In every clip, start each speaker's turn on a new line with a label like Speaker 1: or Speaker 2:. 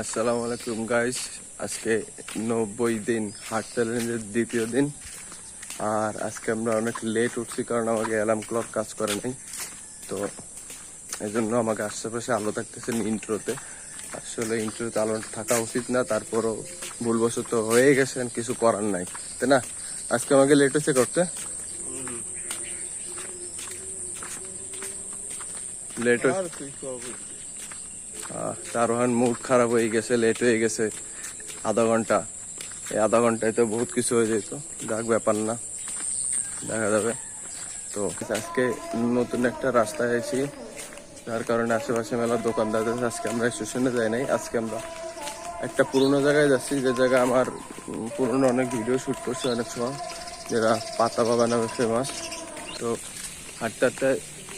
Speaker 1: আসসালামু আলাইকুম গাইস আজকে নব্বই দিন হাট চ্যালেঞ্জের দ্বিতীয় দিন। আর আজকে আমরা অনেক লেট উঠছি কারণ আমাকে অ্যালার্ম ক্লক কাজ করে নাই। তো এই জন্য আমাকে আশেপাশে আলো থাকতেছে ইন্ট্রোতে আসলে ইন্ট্রোতে আলো থাকা উচিত না তারপরও ভুলবশত হয়ে গেছে কিছু করার নাই। তাই না? আজকে আমাকে লেট হচ্ছে করতে? লেট তারোহান মুড খারাপ হয়ে গেছে লেট হয়ে গেছে, আধা ঘণ্টা এই আধা ঘন্টায় তো বহুত কিছু হয়ে যেত যাক ব্যাপার না, দেখা যাবে তো আজকে নতুন একটা রাস্তায় আছি যার কারণে আশেপাশে মেলার দোকানদার আছে। আজকে আমরা স্টেশনে যাই নাই, আজকে আমরা একটা পুরোনো জায়গায় যাচ্ছি, যে জায়গায় আমার পুরোনো অনেক ভিডিও শুট করছি অনেক সময়, যেটা পাতা বাবা নামে ফেমাস তো হাঁটতে হাঁটতে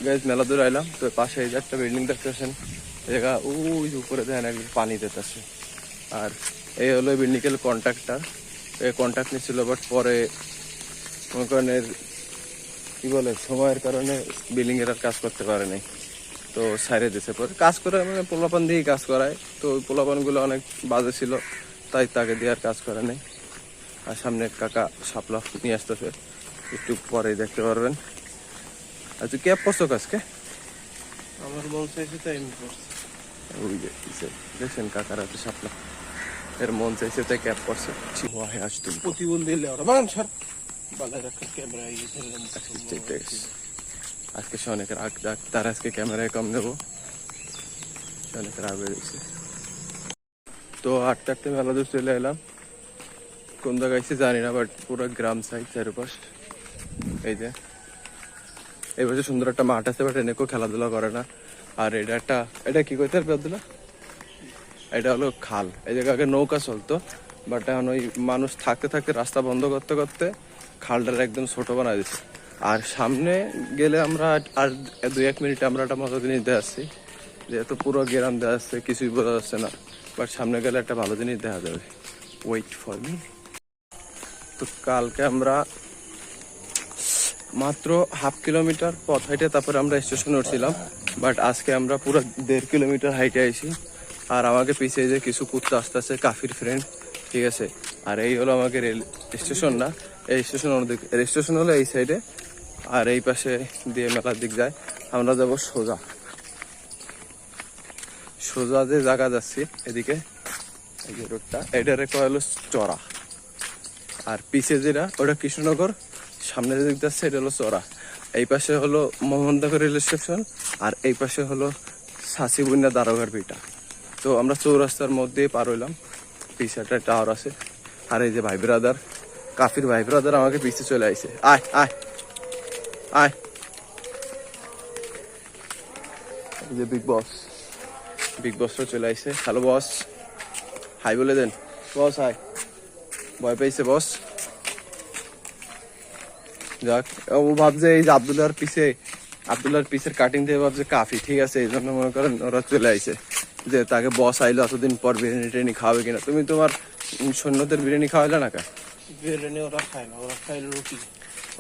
Speaker 1: গাইজ মেলা দূর আইলাম তো পাশে এই যে একটা বিল্ডিং দেখতেছেন জায়গা ওই উপরে দেখেন একদম পানি দিতেছে। আর এই হলো বিল্ডিংয়ের কন্ট্রাক্টর এই কন্ট্রাক্ট নিচ্ছিল বাট পরে মনে করেন কি বলে, সময়ের কারণে বিল্ডিং এর আর কাজ করতে পারে নাই। তো সাইরে দিছে। পরে কাজ করে মানে পোলাপান দিয়েই কাজ করায়। তো ওই পোলাপানগুলো অনেক বাজে ছিল, তাই তাকে দিয়ে আর কাজ করে নেই। আর সামনে কাকা সাপলা নিয়ে আসতেছে। একটু পরেই দেখতে পারবেন। আচ্ছা ক্যাব করছ কাজকে
Speaker 2: আমার বলছে তাই আমি
Speaker 1: ওই যে কিসে দেখছেন কাকার হাতে সাপলা। এর মন চাইছে তাই ক্যাব করছে। ওয়াহে আজ তুমি
Speaker 2: প্রতিবন্ধী বাগান ছাড়। বালা রাখার ক্যামেরা ফেললাম
Speaker 1: ঠিক আছে। আজকে সে অনেক রাগ ডাক তার আজকে ক্যামেরায় কম অনেক রাগ হয়ে গেছে। তো আটটা আটটা মেলা দূর চলে এলাম। কোন জায়গায় জানি না বাট পুরো গ্রাম সাইড চারপাশ। এই যে এই বছর সুন্দর একটা মাঠ আছে বাট এনেকেও খেলাধুলা করে না। আর এটা একটা, এটা কি করতে আব্দুল্লাহ? এটা হলো খাল। এই জায়গায় আগে নৌকা চলতো বাট এখন ওই মানুষ থাকতে থাকতে রাস্তা বন্ধ করতে করতে খালটার একদম ছোট বানায় দিচ্ছে আর সামনে গেলে আমরা আর দু এক মিনিট আমরা একটা মজা জিনিস দিয়ে আসছি যেহেতু পুরো গ্রাম দেওয়া আসছে কিছুই বোঝা যাচ্ছে না বাট সামনে গেলে একটা ভালো জিনিস দেখা যাবে। ওয়েট ফর মি তো কালকে আমরা মাত্র হাফ কিলোমিটার পথ হাইটে তারপরে আমরা স্টেশনে উঠছিলাম বাট আজকে আমরা পুরো দেড় কিলোমিটার হাইটে আইছি। আর আমাকে পিছিয়ে যে কিছু কুত্তা আসতে আছে কাফির ফ্রেন্ড ঠিক আছে? আর এই হলো আমাকে রেল স্টেশন না, এই স্টেশন অন্যদিক রেল স্টেশন হলো এই সাইডে আর এই পাশে দিয়ে মেলার দিক যায়। আমরা যাব সোজা। সোজা যে জায়গা যাচ্ছি, এদিকে, এই যে রোডটা এটারে কয় হলো চড়া। আর পিছে যেটা, ওটা কৃষ্ণনগর সামনে যে দিক যাচ্ছে এটা হলো চড়া এই পাশে হলো মোহাম্মদনগর রেল স্টেশন, আর এই পাশে হলো সাসিবুন্না দারোগার পিটা তো আমরা চৌরাস্তার মধ্যে পার হইলাম। পিছে একটা টাওয়ার আছে। আর এই যে ভাই ব্রাদার কাফির ভাই ব্রাদার আমাকে পিছে চলে আইছে। আয় আয় আয়। এই যে বিগ বস বিগ বসটা চলে আইছে। হ্যালো বস হাই বলে দেন। বস হাই ভয় পেয়েছে বস যাক ও ভাবছে এই যে আবদুল্লাহর পিছে আবদুল্লাহর পিছের কাটিং দিয়ে ভাবছে কাফি ঠিক আছে এই জন্য মনে করেন ওরা চলে আইছে। যে তাকে বস আইলো এতদিন পর বিরিয়ানি টিরিয়ানি খাওয়াবে কিনা। তুমি তোমার সৈন্যদের বিরিয়ানি খাওয়াইলে না কা?
Speaker 2: বিরিয়ানি ওরা খায় না ওরা খায় রুটি।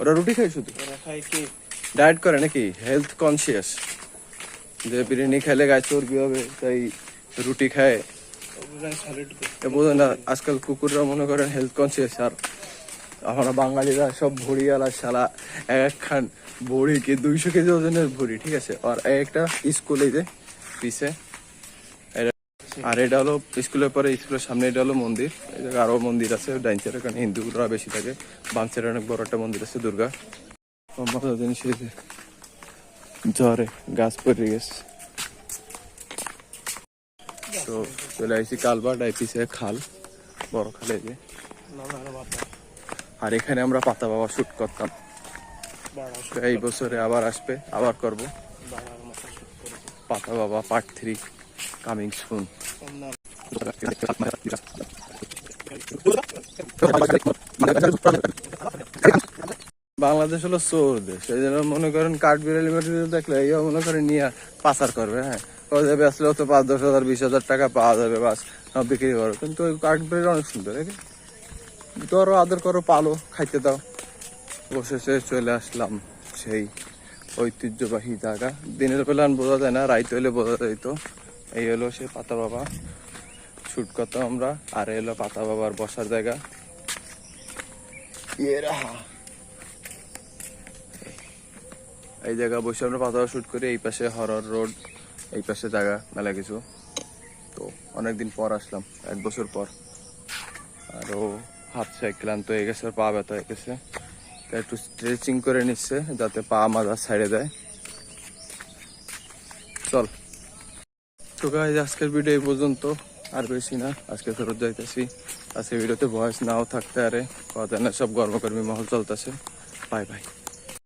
Speaker 1: ওরা রুটি খায় শুধু?
Speaker 2: ওরা খায় কি?
Speaker 1: ডায়েট করে নাকি? হেলথ কনসিয়াস যে বিরিয়ানি খেলে গায়ে চর্বি হবে তাই রুটি খায়। বোঝেন না আজকাল কুকুররা মনে করেন হেলথ কনসিয়াস আর আমরা বাঙালিরা সব ভড়িয়ালা শালা, এক একখান কি দুইশো কেজি ওজনের ভড়ি, ঠিক আছে? আর এক একটা স্কুলে যে পিছে। আর এটা হলো স্কুলের পরে, স্কুলের সামনে এটা হলো মন্দির। আরও মন্দির আছে ডাইনচার এখানে হিন্দুরা বেশি থাকে। বামচারে অনেক বড় একটা মন্দির আছে, দুর্গা। জিনিস জ্বরে গাছ পড়ে গেছে। তো চলে আসছি কালবাট আইপিসে খাল, বড় খালে যে। আর এখানে আমরা পাতা বাবা শুট করতাম। এই বছরে আবার আসবে আবার করব। পাতা বাবা part three coming soon Bangladesh হলো চোর দেশ এই জন্য মনে করেন কাঠ বিড়ালি মেটালি দেখলে এই মনে করেন নিয়ে পাচার করবে হ্যাঁ। ও যাবে আসলে তো পাঁচ দশ হাজার বিশ হাজার টাকা পাওয়া যাবে বাস বিক্রি করো কিন্তু ওই কাঠ বিড়ালি অনেক সুন্দর ধরো, আদর করো, পালো, খাইতে দাও। অবশেষে চলে আসলাম সেই ঐতিহ্যবাহী জায়গা। দিনের বেলা বোঝা যায় না, রাইত হলে বোঝা যাইতো। এই হলো সে পাতা বাবা। শুট করতাম আমরা। আর এলো পাতা বাবার বসার জায়গা। এই জায়গা বসে আমরা পাতা বাবা শুট করি। এই পাশে হরর রোড, এই পাশে জায়গা, মেলা কিছু। তো অনেকদিন পর আসলাম, এক বছর পর। আরও হাত সাইড ক্লান্ত হয়ে গেছে, পা ব্যথা হয়ে গেছে। একটু স্ট্রেচিং করে নিচ্ছে, যাতে পা মাজা ছাড়ে দেয়। চল। তো গাইজ আজকের ভিডিও এই পর্যন্ত। আর বেশি না, আজকে ফেরত যাইতেছি। আজকে ভিডিওতে ভয়েস নাও থাকতে আরে কথা না, সব গর্মকর্মী মহল চলতেছে। Bye bye